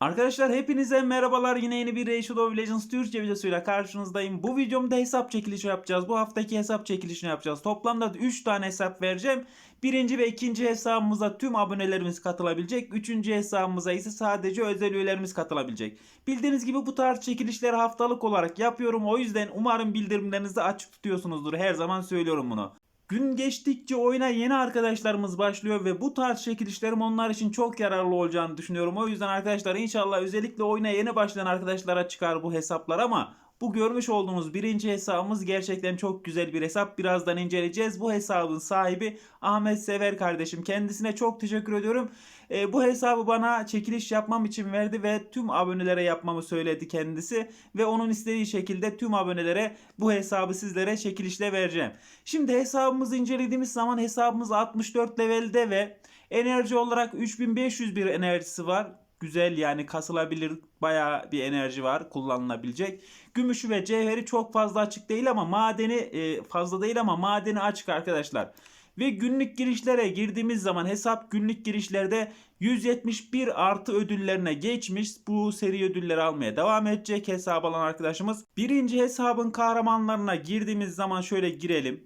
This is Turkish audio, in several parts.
Arkadaşlar hepinize merhabalar. Yine yeni bir Age of Legends Türkçe videosuyla karşınızdayım. Bu videomda hesap çekilişi yapacağız. Bu haftaki hesap çekilişini yapacağız. Toplamda 3 tane hesap vereceğim. Birinci ve ikinci hesabımıza tüm abonelerimiz katılabilecek. Üçüncü hesabımıza ise sadece özel üyelerimiz katılabilecek. Bildiğiniz gibi bu tarz çekilişleri haftalık olarak yapıyorum. O yüzden umarım bildirimlerinizi açık tutuyorsunuzdur. Her zaman söylüyorum bunu. Gün geçtikçe oyuna yeni arkadaşlarımız başlıyor ve bu tarz çekilişlerim onlar için çok yararlı olacağını düşünüyorum. O yüzden arkadaşlar inşallah özellikle oyuna yeni başlayan arkadaşlara çıkar bu hesaplar ama bu görmüş olduğunuz birinci hesabımız gerçekten çok güzel bir hesap. Birazdan inceleyeceğiz. Bu hesabın sahibi Ahmet Sever kardeşim. Kendisine çok teşekkür ediyorum. E, bu hesabı bana çekiliş yapmam için verdi ve tüm abonelere yapmamı söyledi kendisi. Ve onun istediği şekilde tüm abonelere bu hesabı sizlere çekilişle vereceğim. Şimdi hesabımızı incelediğimiz zaman hesabımız 64 levelde ve enerji olarak 3500 bir enerjisi var güzel yani kasılabilir bayağı bir enerji var kullanılabilecek. Gümüşü ve cevheri çok fazla açık değil ama madeni e, fazla değil ama madeni açık arkadaşlar. Ve günlük girişlere girdiğimiz zaman hesap günlük girişlerde 171 artı ödüllerine geçmiş. Bu seri ödülleri almaya devam edecek hesap alan arkadaşımız. Birinci hesabın kahramanlarına girdiğimiz zaman şöyle girelim.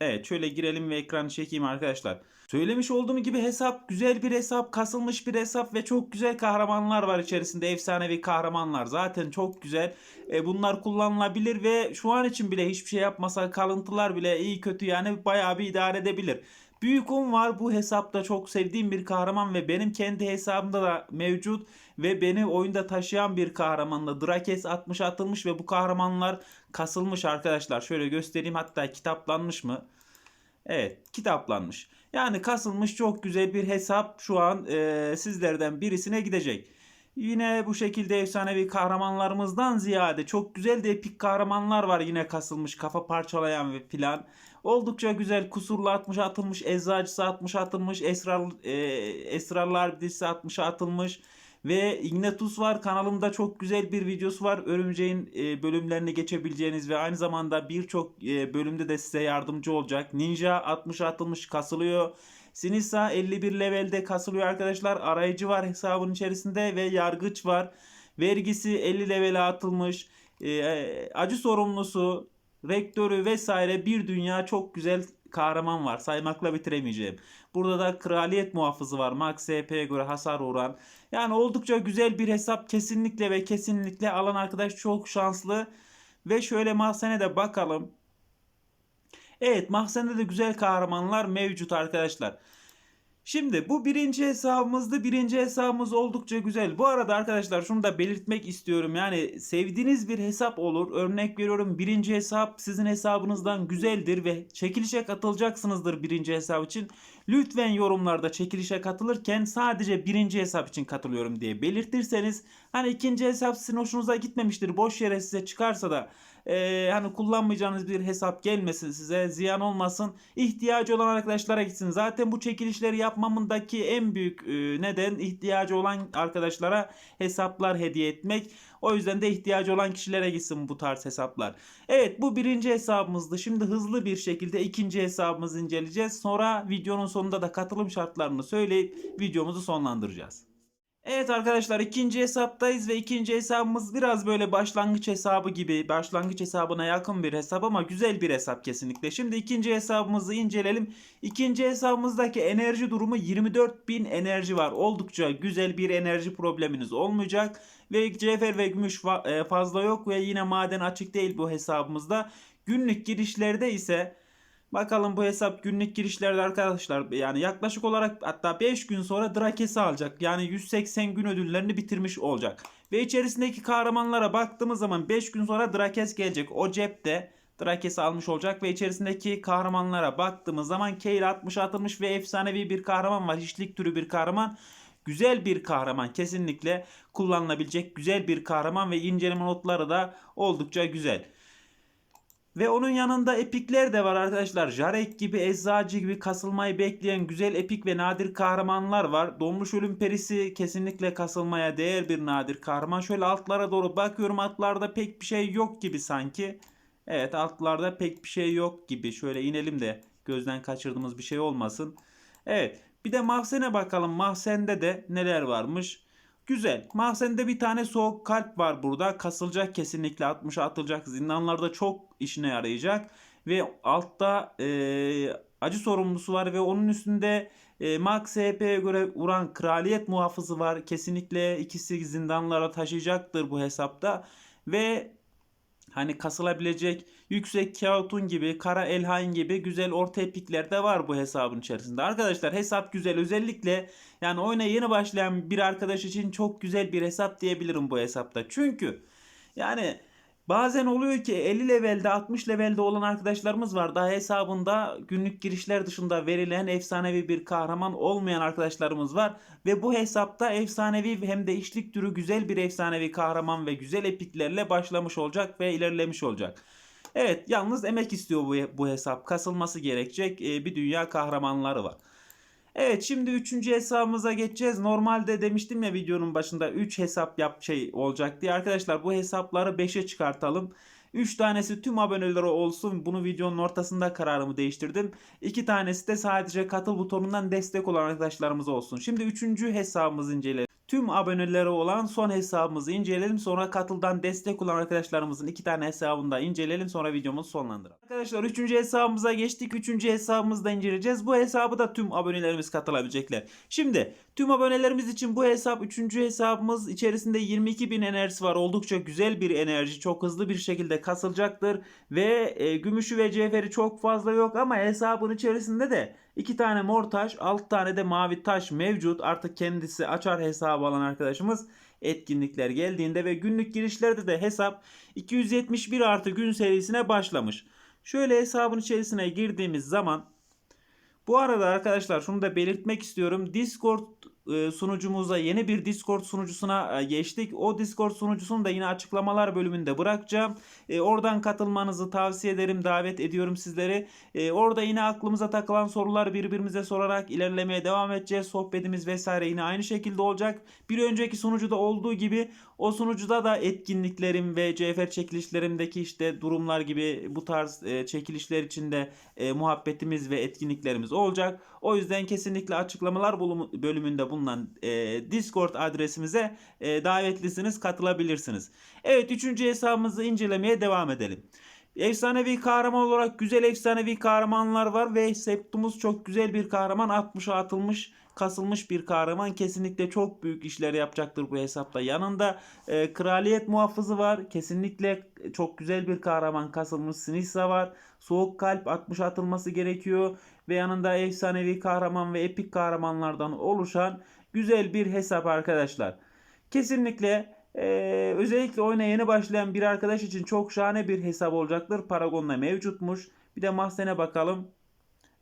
Evet şöyle girelim ve ekranı çekeyim arkadaşlar. Söylemiş olduğum gibi hesap güzel bir hesap, kasılmış bir hesap ve çok güzel kahramanlar var içerisinde. Efsanevi kahramanlar zaten çok güzel. E, bunlar kullanılabilir ve şu an için bile hiçbir şey yapmasa kalıntılar bile iyi kötü yani bayağı bir idare edebilir. Büyük Un var bu hesapta çok sevdiğim bir kahraman ve benim kendi hesabımda da mevcut ve beni oyunda taşıyan bir kahramanla Drakes 60 atılmış ve bu kahramanlar kasılmış arkadaşlar. Şöyle göstereyim hatta kitaplanmış mı? Evet kitaplanmış. Yani kasılmış çok güzel bir hesap şu an e, sizlerden birisine gidecek. Yine bu şekilde efsanevi kahramanlarımızdan ziyade çok güzel de epik kahramanlar var yine kasılmış kafa parçalayan ve filan. Oldukça güzel kusurlu 60 atılmış, eczacısı 60 atılmış, esrar, e, esrarlar dizisi 60 atılmış. Ve Ignatus var kanalımda çok güzel bir videosu var. Örümceğin e, bölümlerini geçebileceğiniz ve aynı zamanda birçok e, bölümde de size yardımcı olacak. Ninja 60 atılmış kasılıyor. Sinisa 51 levelde kasılıyor arkadaşlar. Arayıcı var hesabın içerisinde ve yargıç var. Vergisi 50 levele atılmış. E, acı sorumlusu, rektörü vesaire bir dünya çok güzel kahraman var. Saymakla bitiremeyeceğim. Burada da kraliyet muhafızı var. Max SP'ye göre hasar oran. Yani oldukça güzel bir hesap. Kesinlikle ve kesinlikle alan arkadaş çok şanslı. Ve şöyle mahzene de bakalım. Evet mahzende de güzel kahramanlar mevcut arkadaşlar. Şimdi bu birinci hesabımızdı. Birinci hesabımız oldukça güzel. Bu arada arkadaşlar şunu da belirtmek istiyorum. Yani sevdiğiniz bir hesap olur. Örnek veriyorum birinci hesap sizin hesabınızdan güzeldir ve çekilişe katılacaksınızdır birinci hesap için. Lütfen yorumlarda çekilişe katılırken sadece birinci hesap için katılıyorum diye belirtirseniz hani ikinci hesap sizin hoşunuza gitmemiştir. Boş yere size çıkarsa da e, hani kullanmayacağınız bir hesap gelmesin size ziyan olmasın. İhtiyacı olan arkadaşlara gitsin. Zaten bu çekilişleri yapmamındaki en büyük e, neden ihtiyacı olan arkadaşlara hesaplar hediye etmek. O yüzden de ihtiyacı olan kişilere gitsin bu tarz hesaplar. Evet bu birinci hesabımızdı. Şimdi hızlı bir şekilde ikinci hesabımızı inceleyeceğiz. Sonra videonun sonunda da katılım şartlarını söyleyip videomuzu sonlandıracağız. Evet arkadaşlar ikinci hesaptayız ve ikinci hesabımız biraz böyle başlangıç hesabı gibi başlangıç hesabına yakın bir hesap ama güzel bir hesap kesinlikle. Şimdi ikinci hesabımızı inceleyelim. İkinci hesabımızdaki enerji durumu 24.000 enerji var. Oldukça güzel bir enerji probleminiz olmayacak. Ve cevher ve gümüş e, fazla yok ve yine maden açık değil bu hesabımızda. Günlük girişlerde ise Bakalım bu hesap günlük girişlerde arkadaşlar yani yaklaşık olarak hatta 5 gün sonra Drakes'i alacak. Yani 180 gün ödüllerini bitirmiş olacak. Ve içerisindeki kahramanlara baktığımız zaman 5 gün sonra Drakes gelecek. O cepte Drakes'i almış olacak ve içerisindeki kahramanlara baktığımız zaman Kayle 60 atılmış ve efsanevi bir kahraman var. Hiçlik türü bir kahraman. Güzel bir kahraman kesinlikle kullanılabilecek güzel bir kahraman ve inceleme notları da oldukça güzel. Ve onun yanında epikler de var arkadaşlar. Jarek gibi, Eczacı gibi kasılmayı bekleyen güzel epik ve nadir kahramanlar var. Donmuş Ölüm Perisi kesinlikle kasılmaya değer bir nadir kahraman. Şöyle altlara doğru bakıyorum. Altlarda pek bir şey yok gibi sanki. Evet altlarda pek bir şey yok gibi. Şöyle inelim de gözden kaçırdığımız bir şey olmasın. Evet bir de mahzene bakalım. Mahzende de neler varmış. Güzel. Mahzende bir tane soğuk kalp var burada. Kasılacak kesinlikle 60'a atılacak. Zindanlarda çok işine yarayacak. Ve altta e, acı sorumlusu var ve onun üstünde e, Max HP'ye göre vuran kraliyet muhafızı var. Kesinlikle ikisi zindanlara taşıyacaktır bu hesapta. Ve hani kasılabilecek yüksek Kautun gibi, Kara Elhain gibi güzel orta epikler de var bu hesabın içerisinde. Arkadaşlar hesap güzel. Özellikle yani oyuna yeni başlayan bir arkadaş için çok güzel bir hesap diyebilirim bu hesapta. Çünkü yani Bazen oluyor ki 50 levelde 60 levelde olan arkadaşlarımız var. Daha hesabında günlük girişler dışında verilen efsanevi bir kahraman olmayan arkadaşlarımız var. Ve bu hesapta efsanevi hem de işlik türü güzel bir efsanevi kahraman ve güzel epiklerle başlamış olacak ve ilerlemiş olacak. Evet yalnız emek istiyor bu, bu hesap. Kasılması gerekecek e, bir dünya kahramanları var. Evet şimdi üçüncü hesabımıza geçeceğiz. Normalde demiştim ya videonun başında 3 hesap yap şey olacak diye. Arkadaşlar bu hesapları 5'e çıkartalım. 3 tanesi tüm abonelere olsun. Bunu videonun ortasında kararımı değiştirdim. 2 tanesi de sadece katıl butonundan destek olan arkadaşlarımız olsun. Şimdi 3. hesabımızı inceleyelim. Tüm abonelere olan son hesabımızı inceleyelim. Sonra katıldan destek olan arkadaşlarımızın iki tane hesabını da inceleyelim. Sonra videomuzu sonlandıralım. Arkadaşlar 3. hesabımıza geçtik. 3. hesabımızı da inceleyeceğiz. Bu hesabı da tüm abonelerimiz katılabilecekler. Şimdi tüm abonelerimiz için bu hesap 3. hesabımız içerisinde 22.000 enerjisi var. Oldukça güzel bir enerji. Çok hızlı bir şekilde kasılacaktır. Ve e, gümüşü ve cevheri çok fazla yok ama hesabın içerisinde de 2 tane mor taş, 6 tane de mavi taş mevcut. Artık kendisi açar hesabı alan arkadaşımız etkinlikler geldiğinde ve günlük girişlerde de hesap 271 artı gün serisine başlamış. Şöyle hesabın içerisine girdiğimiz zaman bu arada arkadaşlar şunu da belirtmek istiyorum. Discord sunucumuza yeni bir Discord sunucusuna e, geçtik. O Discord sunucusunu da yine açıklamalar bölümünde bırakacağım. E, oradan katılmanızı tavsiye ederim, davet ediyorum sizleri. Orada yine aklımıza takılan sorular birbirimize sorarak ilerlemeye devam edeceğiz. Sohbetimiz vesaire yine aynı şekilde olacak. Bir önceki sunucuda olduğu gibi o sunucuda da etkinliklerim ve CFR çekilişlerimdeki işte durumlar gibi bu tarz çekilişler içinde muhabbetimiz ve etkinliklerimiz olacak. O yüzden kesinlikle açıklamalar bölümünde bulunan e, Discord adresimize e, davetlisiniz, katılabilirsiniz. Evet, üçüncü hesabımızı incelemeye devam edelim. Efsanevi kahraman olarak güzel efsanevi kahramanlar var ve Septimus çok güzel bir kahraman. 60'a atılmış kasılmış bir kahraman kesinlikle çok büyük işler yapacaktır bu hesapta. Yanında e, kraliyet muhafızı var. Kesinlikle çok güzel bir kahraman kasılmış Sinisa var. Soğuk kalp 60 atılması gerekiyor ve yanında efsanevi kahraman ve epik kahramanlardan oluşan güzel bir hesap arkadaşlar. Kesinlikle ee, özellikle oyuna yeni başlayan bir arkadaş için çok şahane bir hesap olacaktır. Paragon'da mevcutmuş. Bir de mahzene bakalım.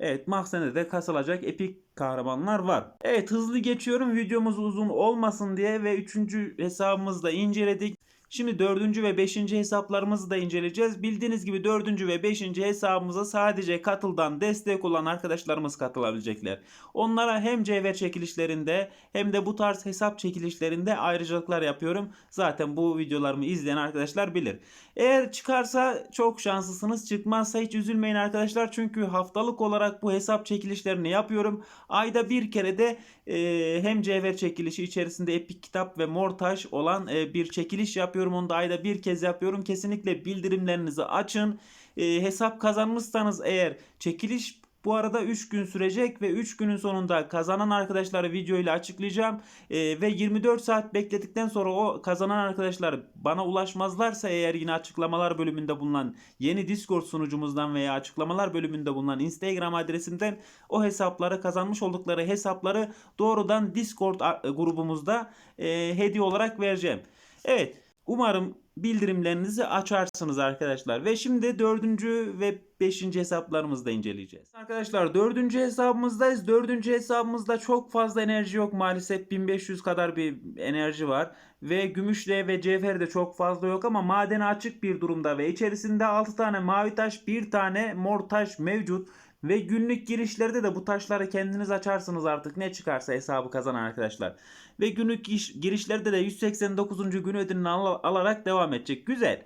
Evet mahzende de kasılacak epik kahramanlar var. Evet hızlı geçiyorum videomuz uzun olmasın diye ve üçüncü hesabımızı da inceledik. Şimdi dördüncü ve beşinci hesaplarımızı da inceleyeceğiz. Bildiğiniz gibi dördüncü ve beşinci hesabımıza sadece katıldan destek olan arkadaşlarımız katılabilecekler. Onlara hem cevher çekilişlerinde hem de bu tarz hesap çekilişlerinde ayrıcalıklar yapıyorum. Zaten bu videolarımı izleyen arkadaşlar bilir. Eğer çıkarsa çok şanslısınız. Çıkmazsa hiç üzülmeyin arkadaşlar. Çünkü haftalık olarak bu hesap çekilişlerini yapıyorum. Ayda bir kere de e, hem cevher çekilişi içerisinde epik kitap ve mortaj olan e, bir çekiliş yapıyorum. Onu da ayda bir kez yapıyorum. Kesinlikle bildirimlerinizi açın. E, hesap kazanmışsanız eğer çekiliş bu arada 3 gün sürecek ve 3 günün sonunda kazanan arkadaşları video ile açıklayacağım. Ee, ve 24 saat bekledikten sonra o kazanan arkadaşlar bana ulaşmazlarsa eğer yine açıklamalar bölümünde bulunan yeni Discord sunucumuzdan veya açıklamalar bölümünde bulunan Instagram adresimden o hesapları kazanmış oldukları hesapları doğrudan Discord grubumuzda e, hediye olarak vereceğim. Evet umarım bildirimlerinizi açarsınız arkadaşlar. Ve şimdi dördüncü ve beşinci hesaplarımızı da inceleyeceğiz. Arkadaşlar dördüncü hesabımızdayız. Dördüncü hesabımızda çok fazla enerji yok maalesef. 1500 kadar bir enerji var. Ve gümüşle ve cevher de çok fazla yok ama madeni açık bir durumda ve içerisinde 6 tane mavi taş, 1 tane mor taş mevcut. Ve günlük girişlerde de bu taşları kendiniz açarsınız artık ne çıkarsa hesabı kazanan arkadaşlar. Ve günlük girişlerde de 189. gün ödülünü al alarak devam edecek. Güzel.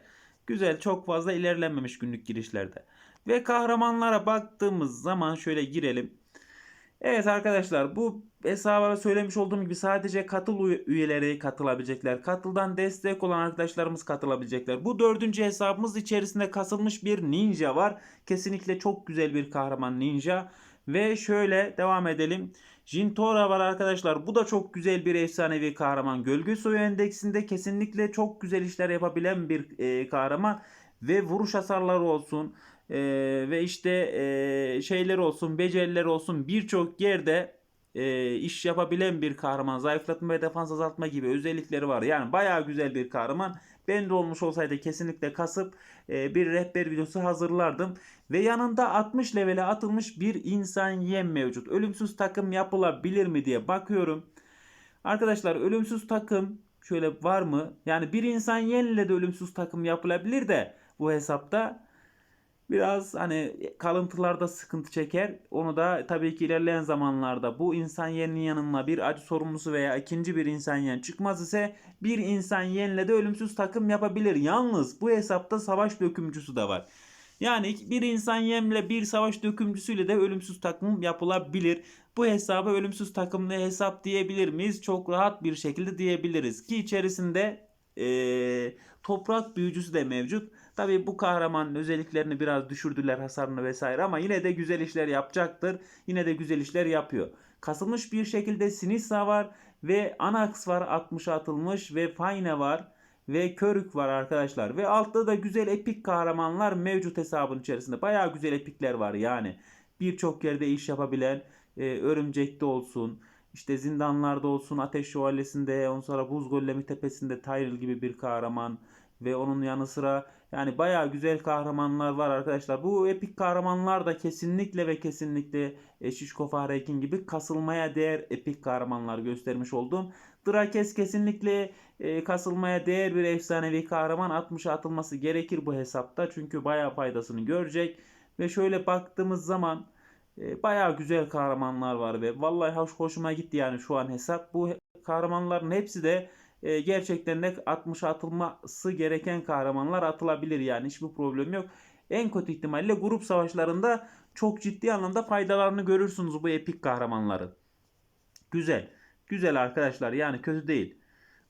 Güzel çok fazla ilerlenmemiş günlük girişlerde. Ve kahramanlara baktığımız zaman şöyle girelim. Evet arkadaşlar bu hesaba söylemiş olduğum gibi sadece katıl üye- üyeleri katılabilecekler. Katıldan destek olan arkadaşlarımız katılabilecekler. Bu dördüncü hesabımız içerisinde kasılmış bir ninja var. Kesinlikle çok güzel bir kahraman ninja. Ve şöyle devam edelim. Jintora var arkadaşlar. Bu da çok güzel bir efsanevi kahraman. Gölge Soyu Endeksinde kesinlikle çok güzel işler yapabilen bir e, kahraman. Ve vuruş hasarları olsun. E, ve işte e, şeyler olsun, beceriler olsun birçok yerde e, iş yapabilen bir kahraman. Zayıflatma ve defans azaltma gibi özellikleri var. Yani bayağı güzel bir kahraman. Ben de olmuş olsaydı kesinlikle kasıp e, bir rehber videosu hazırlardım. Ve yanında 60 levele atılmış bir insan yem mevcut. Ölümsüz takım yapılabilir mi diye bakıyorum. Arkadaşlar ölümsüz takım şöyle var mı? Yani bir insan yenile de ölümsüz takım yapılabilir de bu hesapta biraz hani kalıntılarda sıkıntı çeker. Onu da tabii ki ilerleyen zamanlarda bu insan yeninin yanına bir acı sorumlusu veya ikinci bir insan yen çıkmaz ise bir insan yenle de ölümsüz takım yapabilir. Yalnız bu hesapta savaş dökümcüsü de var. Yani bir insan yemle bir savaş dökümcüsüyle de ölümsüz takım yapılabilir. Bu hesaba ölümsüz takımlı hesap diyebilir miyiz? Çok rahat bir şekilde diyebiliriz. Ki içerisinde eee, toprak büyücüsü de mevcut. Tabii bu kahramanın özelliklerini biraz düşürdüler hasarını vesaire ama yine de güzel işler yapacaktır. Yine de güzel işler yapıyor. Kasılmış bir şekilde Sinisa var ve Anax var 60 atılmış ve Fayne var ve Körük var arkadaşlar. Ve altta da güzel epik kahramanlar mevcut hesabın içerisinde. Bayağı güzel epikler var yani. Birçok yerde iş yapabilen e, Örümcek'te olsun, işte zindanlarda olsun, Ateş Şövalyesi'nde, ondan sonra Buz Gollemi Tepesi'nde Tyrell gibi bir kahraman ve onun yanı sıra yani bayağı güzel kahramanlar var arkadaşlar. Bu epik kahramanlar da kesinlikle ve kesinlikle e, Şişko Fahrettin gibi kasılmaya değer epik kahramanlar göstermiş oldum. Drakes kesinlikle e, kasılmaya değer bir efsanevi kahraman 60'a atılması gerekir bu hesapta. Çünkü bayağı faydasını görecek. Ve şöyle baktığımız zaman e, bayağı güzel kahramanlar var ve vallahi hoş, hoşuma gitti yani şu an hesap. Bu kahramanların hepsi de e, gerçekten de 60'a atılması gereken kahramanlar atılabilir yani hiçbir problem yok. En kötü ihtimalle grup savaşlarında çok ciddi anlamda faydalarını görürsünüz bu epik kahramanların. Güzel. Güzel arkadaşlar yani kötü değil.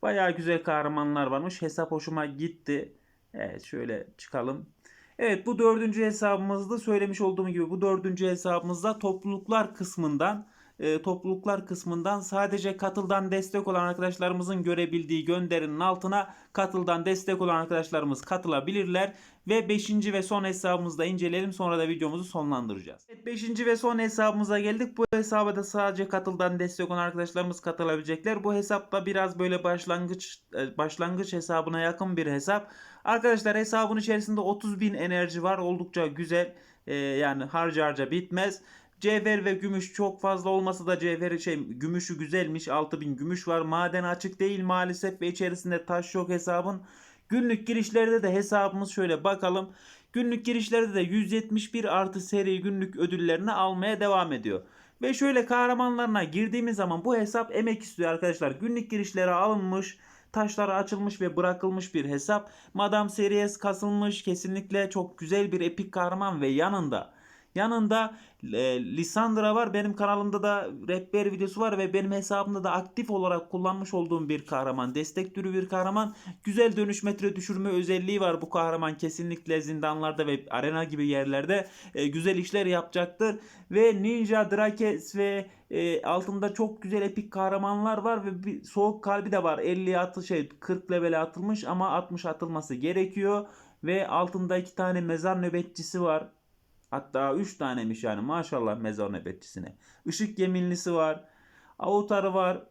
Bayağı güzel kahramanlar varmış. Hesap hoşuma gitti. Evet şöyle çıkalım. Evet bu dördüncü hesabımızda söylemiş olduğum gibi bu dördüncü hesabımızda topluluklar kısmından e, topluluklar kısmından sadece katıldan destek olan arkadaşlarımızın görebildiği gönderinin altına katıldan destek olan arkadaşlarımız katılabilirler ve 5. ve son hesabımızda inceleyelim sonra da videomuzu sonlandıracağız. Evet 5. ve son hesabımıza geldik. Bu hesaba da sadece katıldan destek olan arkadaşlarımız katılabilecekler. Bu hesapta biraz böyle başlangıç e, başlangıç hesabına yakın bir hesap. Arkadaşlar hesabın içerisinde 30.000 enerji var. Oldukça güzel. E, yani harca harca bitmez. Cevher ve gümüş çok fazla olmasa da cevheri şey gümüşü güzelmiş. 6000 gümüş var. Maden açık değil maalesef ve içerisinde taş yok hesabın. Günlük girişlerde de hesabımız şöyle bakalım. Günlük girişlerde de 171 artı seri günlük ödüllerini almaya devam ediyor. Ve şöyle kahramanlarına girdiğimiz zaman bu hesap emek istiyor arkadaşlar. Günlük girişlere alınmış, taşları açılmış ve bırakılmış bir hesap. Madame Series kasılmış. Kesinlikle çok güzel bir epik kahraman ve yanında Yanında e, Lisandra var. Benim kanalımda da rehber videosu var ve benim hesabımda da aktif olarak kullanmış olduğum bir kahraman. Destek türü bir kahraman. Güzel dönüş metre düşürme özelliği var bu kahraman. Kesinlikle zindanlarda ve arena gibi yerlerde e, güzel işler yapacaktır. Ve Ninja, Drakes ve e, altında çok güzel epik kahramanlar var ve bir soğuk kalbi de var. 50 atı şey 40 levele atılmış ama 60 atılması gerekiyor. Ve altında iki tane mezar nöbetçisi var. Hatta 3 tanemiş yani maşallah mezar nöbetçisine. Işık yeminlisi var. Avutarı var.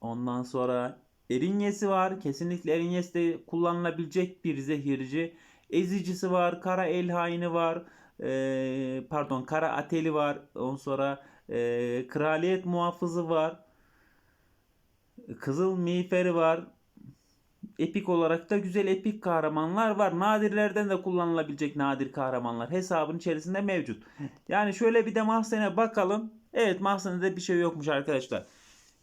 Ondan sonra Erinyesi var. Kesinlikle Erinyesi de kullanılabilecek bir zehirci. Ezicisi var. Kara el haini var. Ee, pardon kara ateli var. Ondan sonra e, kraliyet muhafızı var. Kızıl miğferi var. Epik olarak da güzel epik kahramanlar var. Nadirlerden de kullanılabilecek nadir kahramanlar hesabın içerisinde mevcut. Yani şöyle bir de mahzene bakalım. Evet mahzenede bir şey yokmuş arkadaşlar.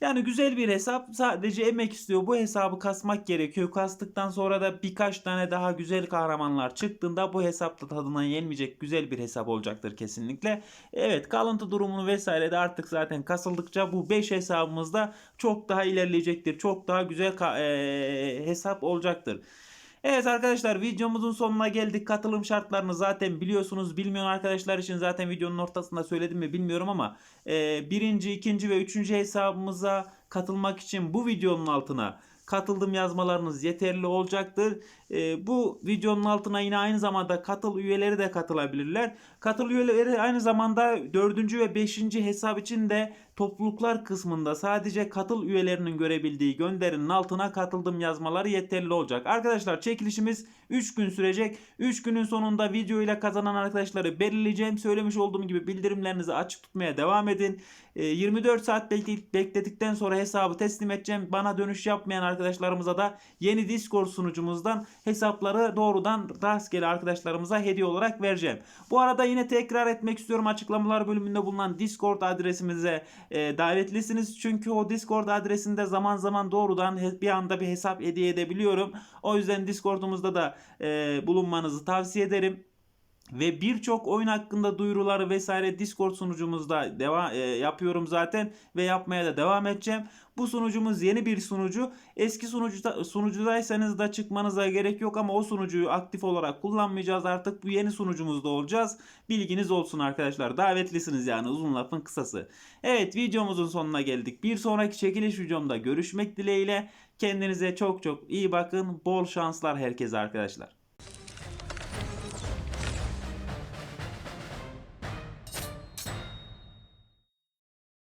Yani güzel bir hesap. Sadece emek istiyor. Bu hesabı kasmak gerekiyor. Kastıktan sonra da birkaç tane daha güzel kahramanlar çıktığında bu hesapta tadına yenmeyecek güzel bir hesap olacaktır kesinlikle. Evet kalıntı durumunu vesaire de artık zaten kasıldıkça bu 5 hesabımızda çok daha ilerleyecektir. Çok daha güzel eee, hesap olacaktır. Evet arkadaşlar videomuzun sonuna geldik. Katılım şartlarını zaten biliyorsunuz. Bilmeyen arkadaşlar için zaten videonun ortasında söyledim mi bilmiyorum ama e, birinci, ikinci ve üçüncü hesabımıza katılmak için bu videonun altına katıldım yazmalarınız yeterli olacaktır. E, bu videonun altına yine aynı zamanda katıl üyeleri de katılabilirler. Katıl üyeleri aynı zamanda dördüncü ve beşinci hesap için de topluluklar kısmında sadece katıl üyelerinin görebildiği gönderinin altına katıldım yazmaları yeterli olacak. Arkadaşlar çekilişimiz 3 gün sürecek. 3 günün sonunda video ile kazanan arkadaşları belirleyeceğim. Söylemiş olduğum gibi bildirimlerinizi açık tutmaya devam edin. E, 24 saat bekle- bekledikten sonra hesabı teslim edeceğim. Bana dönüş yapmayan arkadaşlarımıza da yeni Discord sunucumuzdan hesapları doğrudan rastgele arkadaşlarımıza hediye olarak vereceğim. Bu arada yine tekrar etmek istiyorum açıklamalar bölümünde bulunan Discord adresimize e, davetlisiniz. Çünkü o Discord adresinde zaman zaman doğrudan bir anda bir hesap hediye edebiliyorum. O yüzden Discord'umuzda da e, bulunmanızı tavsiye ederim. Ve birçok oyun hakkında duyuruları vesaire Discord sunucumuzda devam yapıyorum zaten ve yapmaya da devam edeceğim. Bu sunucumuz yeni bir sunucu. Eski sunucuda, sunucudaysanız da çıkmanıza gerek yok ama o sunucuyu aktif olarak kullanmayacağız artık. Bu yeni sunucumuzda olacağız. Bilginiz olsun arkadaşlar. Davetlisiniz yani uzun lafın kısası. Evet videomuzun sonuna geldik. Bir sonraki çekiliş videomda görüşmek dileğiyle. Kendinize çok çok iyi bakın. Bol şanslar herkese arkadaşlar.